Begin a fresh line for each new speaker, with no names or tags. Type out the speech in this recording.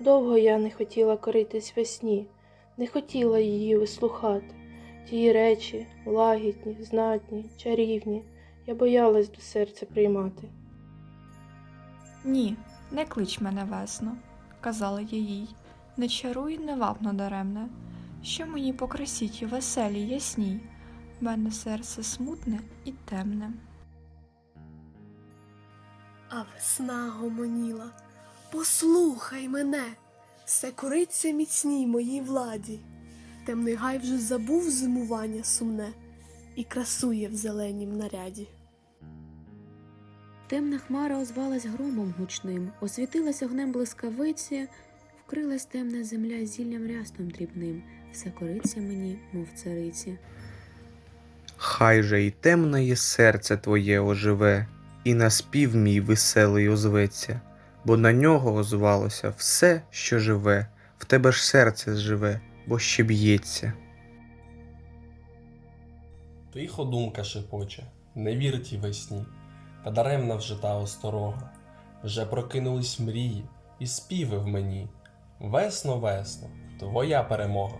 Довго я не хотіла коритись весні, не хотіла її вислухати. Тії речі, лагідні, знатні, чарівні, я боялась до серця приймати.
Ні, не клич мене весно, казала я їй, не чаруй не вапно даремне, що мені по красі ті веселій ясній, в мене серце смутне і темне.
А весна гомоніла, послухай мене, все кориться міцній моїй владі. Темний гай вже забув зимування сумне і красує в зеленім наряді.
Темна хмара озвалась громом гучним, освітилась огнем блискавиці, вкрилась темна земля зіллям рястом дрібним, все кориться мені, мов цариці.
Хай же й темне є серце твоє оживе, і на спів мій веселий озветься, бо на нього озвалося все, що живе, в тебе ж серце живе, бо ще б'ється.
Тихо думка шепоче, не вір тій весні, та даремна вже та осторога. Вже прокинулись мрії і співи в мені. Весно, весно, твоя перемога.